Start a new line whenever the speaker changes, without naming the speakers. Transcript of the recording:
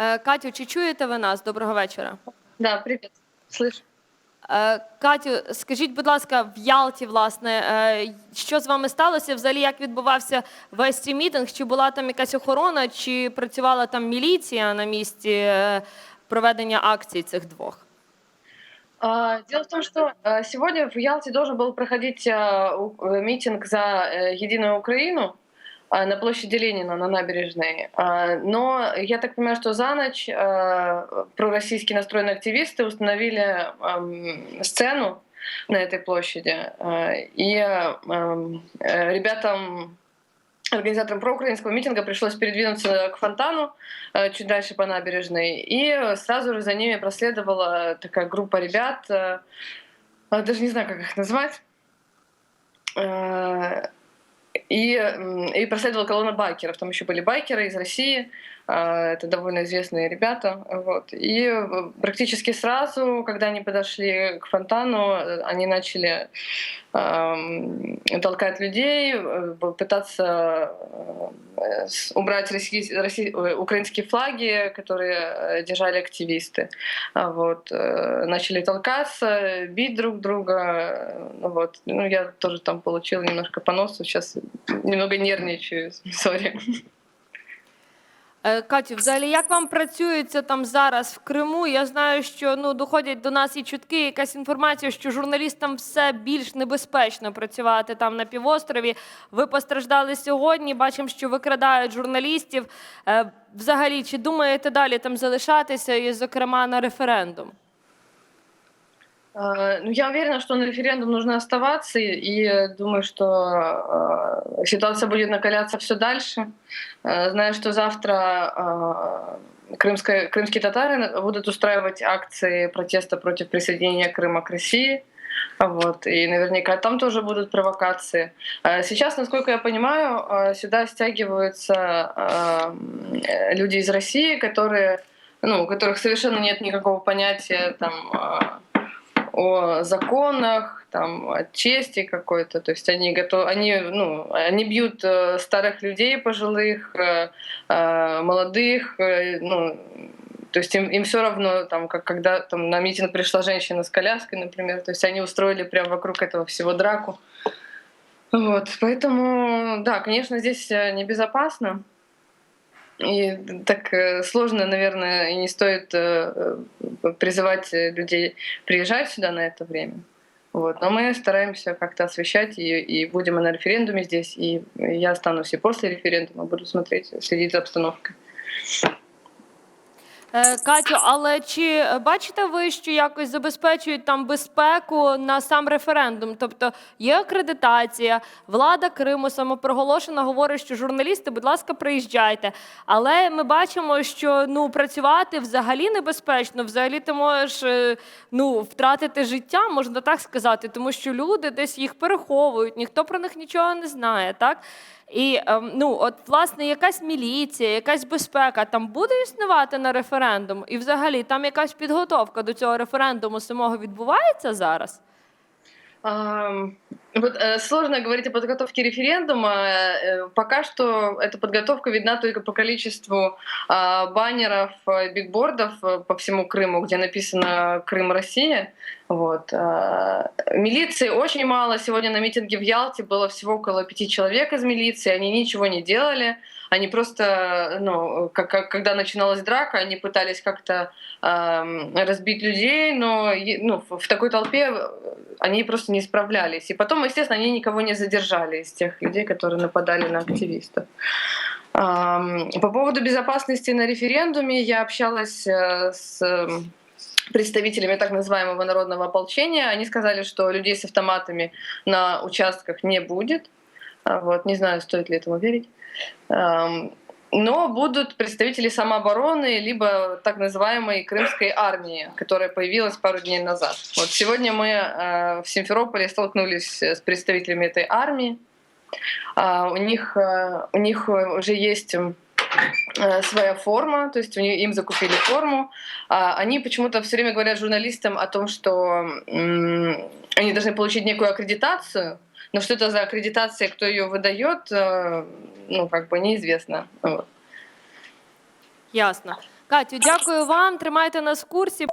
Е, Катю, чи чуєте ви нас? Доброго вечора.
Да, привет. Слышу.
Е, Катю, скажіть, будь ласка, в Ялті, власне, е, що з вами сталося? Взагалі, як відбувався весь цей мітинг? Чи була там якась охорона, чи працювала там міліція на місці е, проведення акцій цих двох?
А, Дело в том, что а, сегодня в Ялте должен был проходить а, у- э, митинг за э, Единую Украину а, на площади Ленина на набережной. А, Но я так понимаю, что за ночь а, пророссийски настроенные активисты установили сцену на этой площади. А, И э, ребятам Организаторам проукраинского митинга пришлось передвинуться к фонтану чуть дальше по набережной, и сразу же за ними проследовала такая группа ребят, даже не знаю, как их назвать, и, и проследовала колонна байкеров. Там еще были байкеры из России, это довольно известные ребята. Вот. И э, практически сразу, когда они подошли к фонтану, э, они начали толкать людей, э, пытаться убрать россий- россий- ой, украинские флаги, которые держали активисты. А Вот. Начали толкаться, бить друг друга. Вот. Ну, я тоже там получила немножко поносу. Сейчас немного нервничаю. Сори.
Е, Катю, взагалі, як вам працюється там зараз в Криму? Я знаю, що ну доходять до нас і чутки, якась інформація, що журналістам все більш небезпечно працювати там на півострові. Ви постраждали сьогодні. Бачимо, що викрадають журналістів. Е, Взагалі, чи думаєте далі там залишатися, і, зокрема, на референдум?
А, Ну, я уверена, что на референдум нужно оставаться, и э, думаю, что э, ситуация будет накаляться все дальше. Э, Знаю, что завтра э, крымская, крымские татары будут устраивать акции протеста против присоединения Крыма к России. Вот, и наверняка там тоже будут провокации. Э, Сейчас, насколько я понимаю, э, сюда стягиваются э, э, люди из России, которые, ну, у которых совершенно нет никакого понятия там, э, о законах, там, о чести какой-то. То есть они готовы, они, ну, они бьют э, старых людей пожилых, э, э, молодых, ну, то есть им, им все равно, там, как когда там, на митинг пришла женщина с коляской, например, то есть они устроили прямо вокруг этого всего драку. Вот, поэтому, да, конечно, здесь небезопасно. И так э, сложно, наверное, и не стоит э, э, призывать людей приезжать сюда на это время. Вот. Но мы стараемся как-то освещать и, и будем и на референдуме здесь, и я останусь и после референдума, буду смотреть, следить за обстановкой.
Е, Катю, але чи бачите ви, що якось забезпечують там безпеку на сам референдум? Тобто є акредитація, влада Криму самопроголошена говорить, що журналісти, будь ласка, приїжджайте. Але ми бачимо, що ну працювати взагалі небезпечно. Взагалі ти можеш е, ну втратити життя, можна так сказати, тому що люди десь їх переховують, ніхто про них нічого не знає, так? І ем, ну, от, власне, якась міліція, якась безпека там буде існувати на референдум, і взагалі там якась підготовка до цього референдуму самого відбувається зараз?
Ам, Вот, э, сложно говорить о подготовке референдума. Э, Пока что эта подготовка видна только по количеству а, баннеров, э, бигбордов э, по всему Крыму, где написано «Крым, Россия». Вот. а, Милиции очень мало. Сегодня на митинге в Ялте было всего около пяти человек из милиции. Они ничего не делали. Они просто, ну, как, как- когда начиналась драка, они пытались как-то ам, разбить людей, но ну, в такой толпе э, они просто не справлялись. И потом, естественно, они никого не задержали из тех людей, которые нападали на активистов. По поводу безопасности на референдуме я общалась э, с представителями так называемого народного ополчения. Они сказали, что людей с автоматами на участках не будет. А Вот, не знаю, стоит ли этому верить. Ам, Но будут представители самообороны, либо так называемой крымской армии, которая появилась пару дней назад. Вот сегодня мы э, в Симферополе столкнулись с представителями этой армии. А, У них, э, у них уже есть своя форма, то есть у них- им закупили форму. А Они почему-то все время говорят журналистам о том, что они должны получить некую аккредитацию, но что это за аккредитация, кто ее выдает, э, ну, как бы неизвестно. Вот.
Ясно. Катю, дякую вам. Тримайте нас в курсі.